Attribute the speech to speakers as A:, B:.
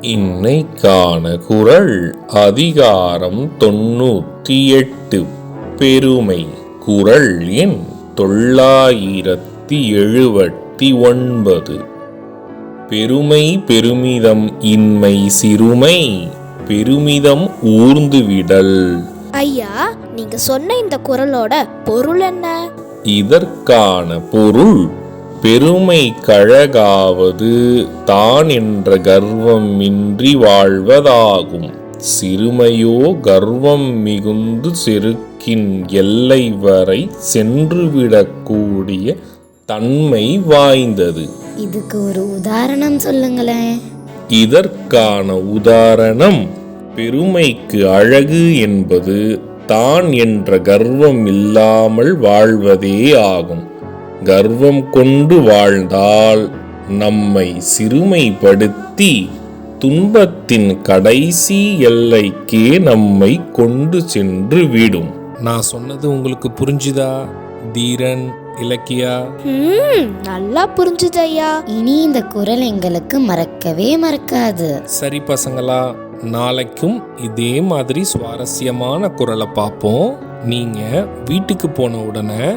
A: இன்னைக்கான குரல் அதிகாரம் தொண்ணூத்தி எட்டு பெருமை. குரல் எண் தொள்ளாயிரத்தி எழுபத்தி ஒன்பது. பெருமை பெருமிதம் இன்மை சிறுமை பெருமிதம் ஊர்ந்துவிடல்.
B: ஐயா நீங்க சொன்ன இந்த குரலோட பொருள் என்ன?
A: இதற்கான பொருள் பெருமை கழகாவது தான் என்ற கர்வம் இன்றி வாழ்வதாகும். சிறுமையோ கர்வம் மிகுந்து செருக்கின் எல்லை வரை சென்றுவிடக்கூடிய தன்மை வாய்ந்தது.
B: இதுக்கு ஒரு உதாரணம் சொல்லுங்களேன்.
A: இதற்கான உதாரணம் பெருமைக்கு அழகு என்பது தான் என்ற கர்வம் இல்லாமல் வாழ்வதே ஆகும். கர்வம் கொண்டு வாழ்ந்தால் நம்மை சிறுமைப்படுத்தி துன்பத்தின் கடைசி எல்லைக்கே நம்மை கொண்டு சென்று விடும். நான் சொன்னது உங்களுக்கு புரிஞ்சுதா தீரன் இலக்கியா?
B: ம் நல்லா புரிஞ்சுது ஐயா
C: இனி இந்த குரல் எங்களுக்கு மறக்கவே மறக்காது.
A: சரி பசங்களா நாளைக்கும் இதே மாதிரி சுவாரஸ்யமான குரலை பார்ப்போம். நீங்க வீட்டுக்கு போன உடனே